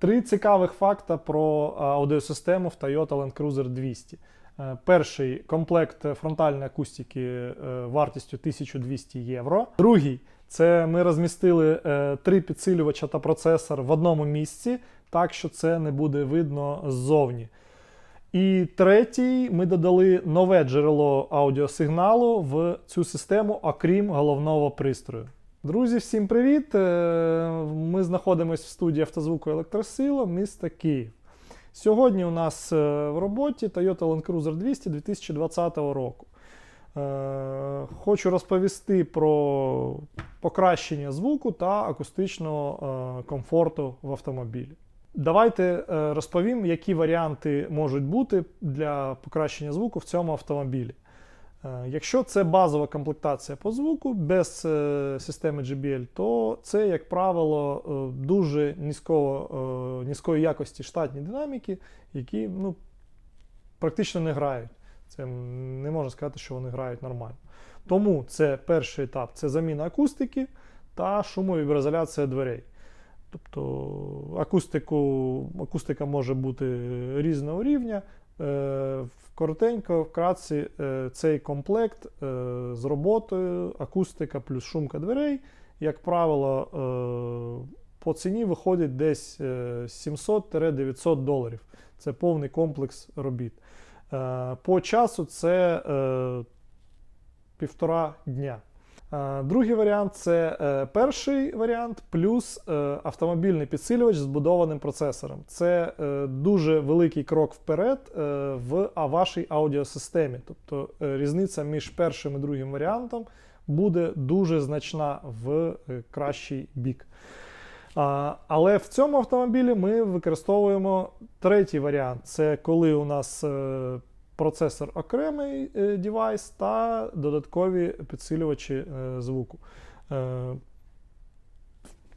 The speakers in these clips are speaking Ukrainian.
Три цікавих факта про е, аудіосистему в Toyota Land Cruiser 200. Е, Перший комплект фронтальної акустики е, вартістю 1200 євро. Другий це ми розмістили три підсилювача та процесор в одному місці, так що це не буде видно ззовні. І третій, ми додали нове джерело аудіосигналу в цю систему, окрім головного пристрою. Друзі, всім привіт! Е, Ми знаходимося в студії автозвуку Електросила, міста Київ. Сьогодні у нас е, в роботі Toyota Land Cruiser 200 2020 року. Е, Хочу розповісти про покращення звуку та акустичного комфорту в автомобілі. Давайте розповім, які варіанти можуть бути для покращення звуку в цьому автомобілі. Е, Якщо це базова комплектація по звуку без е, системи JBL, то це, як правило, е, дуже низького, низької якості штатні динаміки, які ну, практично не грають. Це не можна сказати, що вони грають нормально. Тому це перший етап це заміна акустики та шумовіброізоляція дверей. Тобто акустику, акустика може бути різного рівня. Е, Коротенько, вкратце, е, цей комплект е, з роботою, акустика плюс шумка дверей, як правило, по ціні виходить десь е, 700-900 доларів. Це повний комплекс робіт. По часу це півтора дня. Е, Другий варіант це е, перший варіант, плюс е, автомобільний підсилювач з збудованим процесором. Це дуже великий крок вперед в вашій аудіосистемі. Тобто різниця між першим і другим варіантом буде дуже значна в кращий бік. Але в цьому автомобілі ми використовуємо третій варіант. Це коли у нас процесор окремий е, девайс та додаткові підсилювачі е, звуку. Е,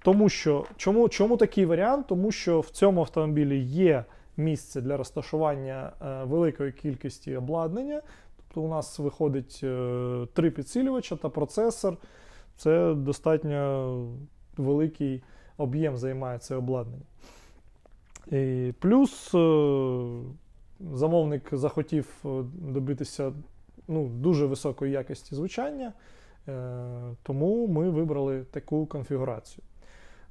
Тому що чому, чому такий варіант? Тому що в цьому автомобілі є місце для розташування великої кількості обладнання. Тобто у нас виходить три підсилювача та процесор. Це достатньо великий об'єм займає це обладнання. І плюс замовник захотів е, добитися ну, дуже високої якості звучання, е, тому ми вибрали таку конфігурацію.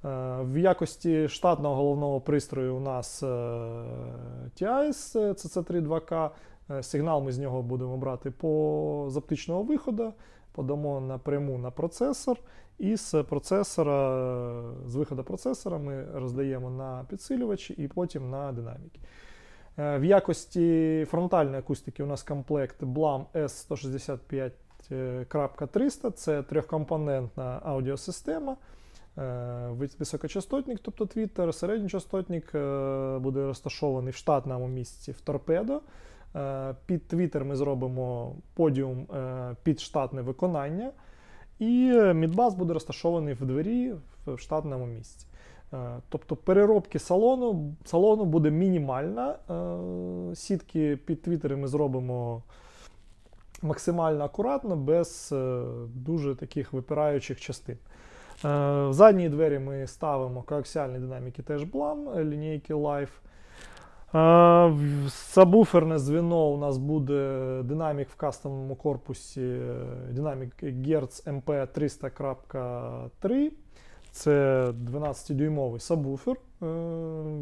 Е, В якості штатного головного пристрою у нас TIS CC3 2K. Е, Сигнал ми з нього будемо брати по з оптичного виходу, подамо напряму на процесор, і з процесора, з виходу процесора ми роздаємо на підсилювачі і потім на динаміки. Е, В якості фронтальної акустики у нас комплект BLAM S165.300. Це трьохкомпонентна аудіосистема. Е, Високочастотник, тобто твіттер, середньочастотник е, буде розташований в штатному місці в торпедо. Е, Під твіттер ми зробимо подіум е, під штатне виконання. І е, мідбас буде розташований в двері в штатному місці. Е, Тобто переробки салону, салону буде мінімальна. Е, Сітки під твіттери ми зробимо максимально акуратно, без е, дуже таких випираючих частин. В задні двері ми ставимо коаксіальні динаміки теж блам, лінійки Live. Е, в- Сабвуферне звіно у нас буде динамік в кастомному корпусі, динамік Gertz MP 300.3. Це 12-дюймовий сабвуфер, е,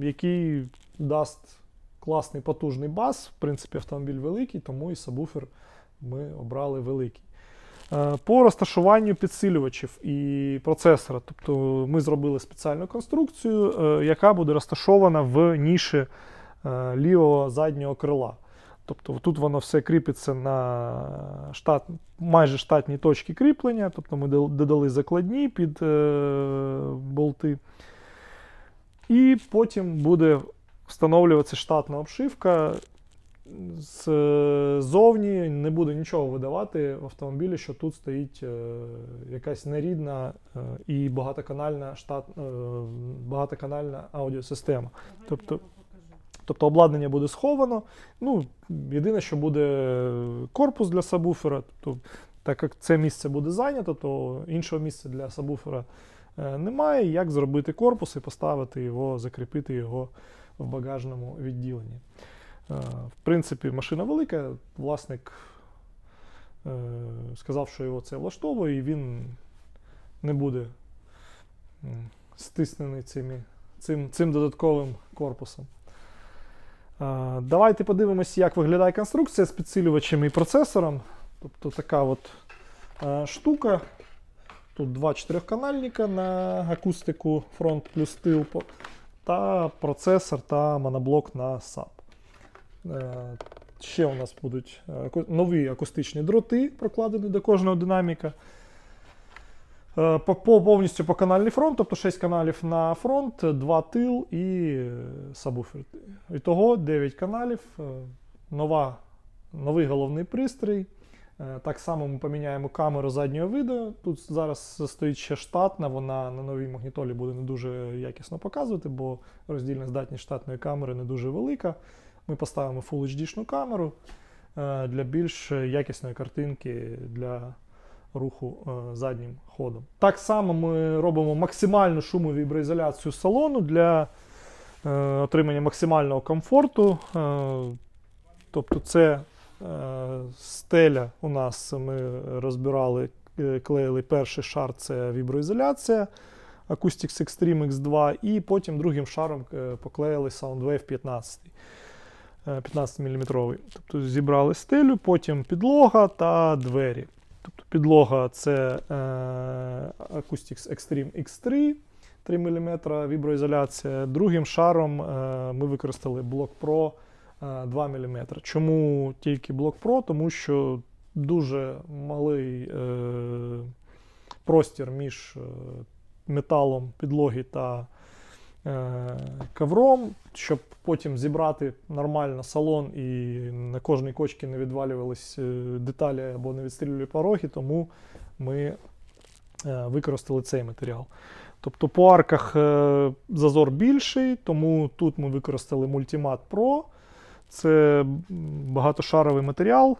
який дасть класний потужний бас. В принципі, автомобіль великий, тому і сабвуфер ми обрали великий. Е, По розташуванню підсилювачів і процесора. Тобто ми зробили спеціальну конструкцію, е, яка буде розташована в ніші лівого заднього крила. Тобто тут воно все кріпиться на штат, майже штатні точки кріплення. Тобто ми додали закладні під е, болти. І потім буде встановлюватися штатна обшивка. Ззовні не буде нічого видавати в автомобілі, що тут стоїть е, якась нерідна е, і багатоканальна штат, е, багатоканальна аудіосистема. Тобто, тобто обладнання буде сховано. Ну, єдине, що буде корпус для сабвуфера. Тобто, так як це місце буде зайнято, то іншого місця для сабвуфера е, немає. Як зробити корпус і поставити його, закріпити його в багажному відділенні. Е, В принципі, машина велика, власник е, сказав, що його це влаштовує, і він не буде стиснений цими, цим, цим додатковим корпусом. Давайте подивимось, як виглядає конструкція з підсилювачем і процесором. Тобто така от е, штука. Тут два чотирьохканальника на акустику фронт плюс тил та процесор та моноблок на SAP. Е, Ще у нас будуть е, нові акустичні дроти, прокладені до кожного динаміка. Е, По, по повністю по канальний фронт, тобто 6 каналів на фронт, 2 тил і е, сабвуфер. Ітого 9 каналів, е, нова, новий головний пристрій. Так само ми поміняємо камеру заднього виду. Тут зараз стоїть ще штатна, вона на новій магнітолі буде не дуже якісно показувати, бо роздільна здатність штатної камери не дуже велика. Ми поставимо Full HD-шну камеру для більш якісної картинки для руху е, заднім ходом. Так само ми робимо максимальну шумовіброізоляцію салону для е, отримання максимального комфорту. Е, тобто це стеля у нас ми розбирали, клеїли перший шар це віброізоляція. Acoustics Extreme X2, і потім другим шаром поклеїли Soundwave 15. е, 15 мм. Тобто зібрали стелю, потім підлога та двері. Тобто підлога це е, Acoustics Extreme X3 3 мм віброізоляція. Другим шаром е, ми використали блок Pro е, 2 мм. Чому тільки блок Pro? Тому що дуже малий е, простір між е, металом підлоги та е, ковром, щоб потім зібрати нормально салон і на кожній кочці не відвалювались е, деталі або не відстрілювали пороги, тому ми е, використали цей матеріал. Тобто по арках е, зазор більший, тому тут ми використали Multimat Pro. Це багатошаровий матеріал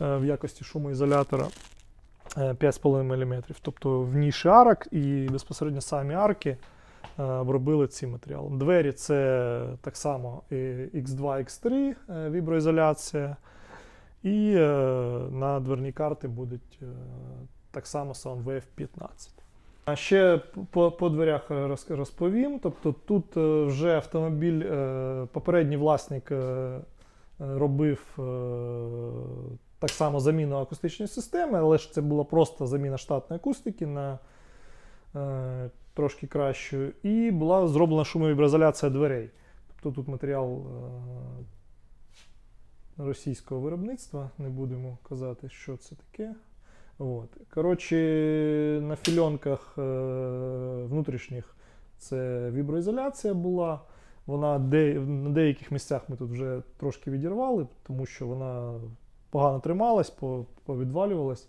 е, в якості шумоізолятора е, 5,5 мм. Тобто в ніші арок і безпосередньо самі арки е, обробили цим матеріалом. Двері це так само і X2, X3 е, віброізоляція. І е, на дверні карти будуть е, так само Soundwave 15. А ще по, по дверях розповім. Тобто тут е, вже автомобіль, е, попередній власник е, е, робив е, так само заміну акустичної системи, але ж це була просто заміна штатної акустики на е, трошки кращу. І була зроблена шумовіброізоляція дверей. Тобто тут матеріал е, російського виробництва, не будемо казати, що це таке. От. Коротше, на фільонках е, внутрішніх це віброізоляція була. Вона де, на деяких місцях ми тут вже трошки відірвали, тому що вона погано трималась, по- повідвалювалась.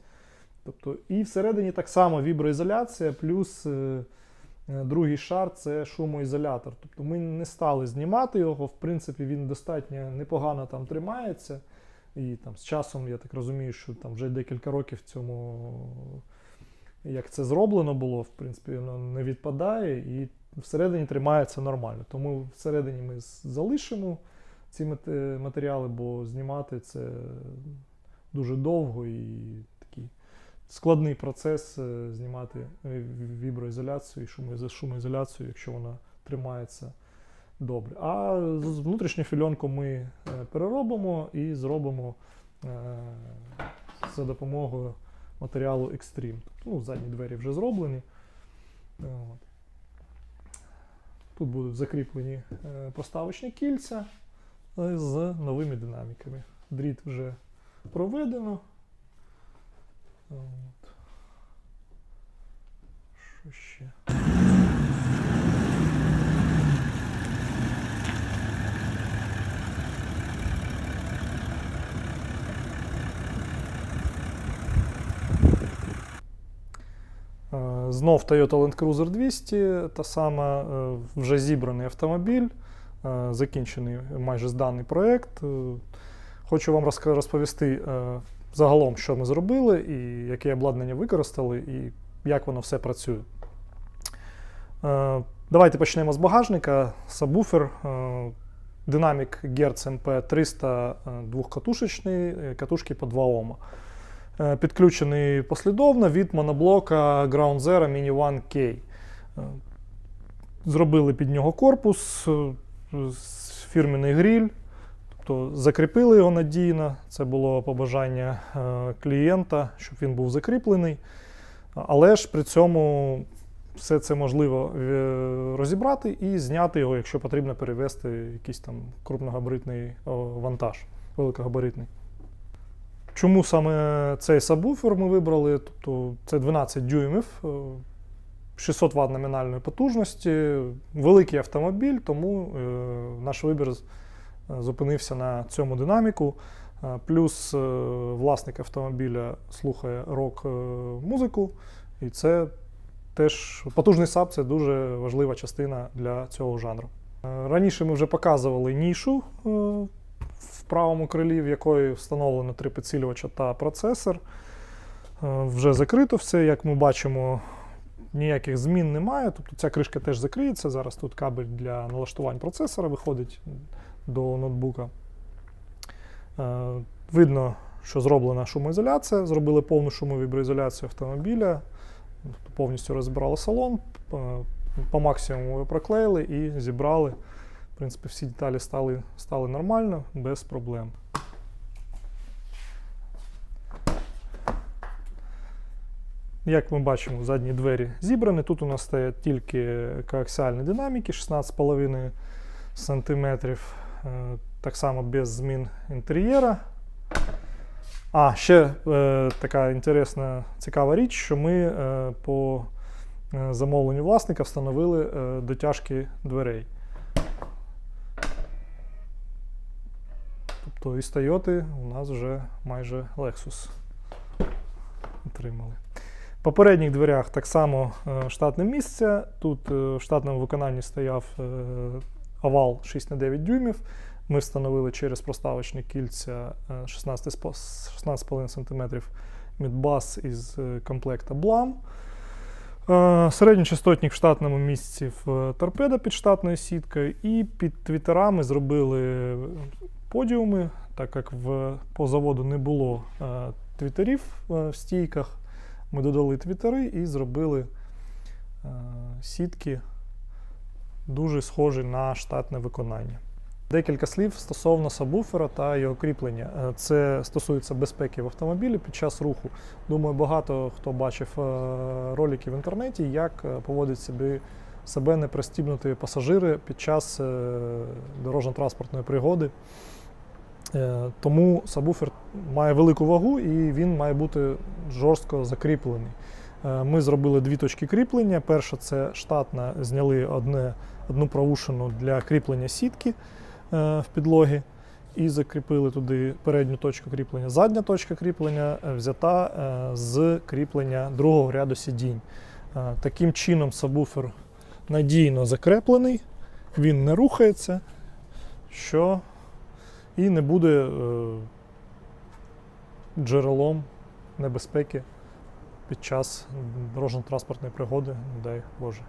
Тобто, і всередині так само віброізоляція, плюс е, другий шар це шумоізолятор. Тобто ми не стали знімати його. В принципі, він достатньо непогано там тримається. І там з часом, я так розумію, що там вже декілька років цьому, як це зроблено було, в принципі, воно не відпадає і всередині тримається нормально. Тому всередині ми залишимо ці матеріали, бо знімати це дуже довго і складний процес е, знімати е, віброізоляцію і шумоізоляцію, якщо вона тримається добре. А з внутрішню фільонку ми е, переробимо і зробимо за допомогою матеріалу Extreme. Ну, задні двері вже зроблені. Тут будуть закріплені поставочні кільця з новими динаміками. Дріт вже проведено. От. Що ще? Е, Знов Toyota Land Cruiser 200, та сама е, вже зібраний автомобіль, е, закінчений майже зданий проєкт. Е, Хочу вам розповісти загалом, що ми зробили, і яке обладнання використали, і як воно все працює. Е, Давайте почнемо з багажника. Сабвуфер Dynamic Gertz MP 300 е, двохкатушечний, е, катушки по 2 Ома. Е, Підключений послідовно від моноблока Ground Zero Mini One K. Е, Зробили під нього корпус, фірменний гріль, тобто закріпили його надійно. Це було побажання е, клієнта, щоб він був закріплений. Але ж при цьому все це можливо е, розібрати і зняти його, якщо потрібно перевести якийсь там крупногабаритний вантаж, великогабаритний. Чому саме цей сабвуфер ми вибрали? Тобто це 12 дюймів, е, 600 Вт номінальної потужності, великий автомобіль, тому е, наш вибір е, зупинився на цьому динаміку. Е, Плюс е, власник автомобіля слухає рок-музику, і це теж потужний саб це дуже важлива частина для цього жанру. Е, Раніше ми вже показували нішу е, в правому крилі, в якої встановлено три підсилювача та процесор. Е, Вже закрито все, як ми бачимо, ніяких змін немає. Тобто ця кришка теж закриється. Зараз тут кабель для налаштувань процесора виходить до ноутбука. Е, Видно, що зроблена шумоізоляція. Зробили повну шумовіброізоляцію автомобіля. Повністю розібрали салон, по максимуму його проклеїли і зібрали. В принципі, всі деталі стали, стали нормально, без проблем. Як ми бачимо, задні двері зібрані. Тут у нас стоять тільки коаксіальні динаміки 16,5 см. Е, Так само без змін інтер'єра. А, ще е, така інтересна, цікава річ, що ми е, по е, замовленню власника встановили е, дотяжки дверей. Тобто із Toyota у нас вже майже Lexus отримали. В попередніх дверях так само е, штатне місце. Тут в штатному виконанні стояв овал 6х9 дюймів. Ми встановили через проставочні кільця е, 16 16,5 см мідбас із е, комплекта Blam. Е, Середньочастотник в штатному місці в е, торпеда під штатною сіткою. І під твітерами зробили подіуми, так як в, по заводу не було твітерів в стійках. Ми додали твітери і зробили сітки дуже схожі на штатне виконання. Декілька слів стосовно сабвуфера та його кріплення. Е, Це стосується безпеки в автомобілі під час руху. Думаю, багато хто бачив е, ролики в інтернеті, як е, поводять собі себе непристібнуті пасажири під час дорожньо-транспортної пригоди. Тому сабвуфер має велику вагу і він має бути жорстко закріплений. Е, Ми зробили дві точки кріплення. Перша це штатна, зняли одне, одну правушину для кріплення сітки е, в підлогі і закріпили туди передню точку кріплення. Задня точка кріплення е, взята з кріплення другого ряду сидінь. Таким чином сабвуфер надійно закреплений, він не рухається, що і не буде джерелом небезпеки під час дорожньо-транспортної пригоди, не дай Боже.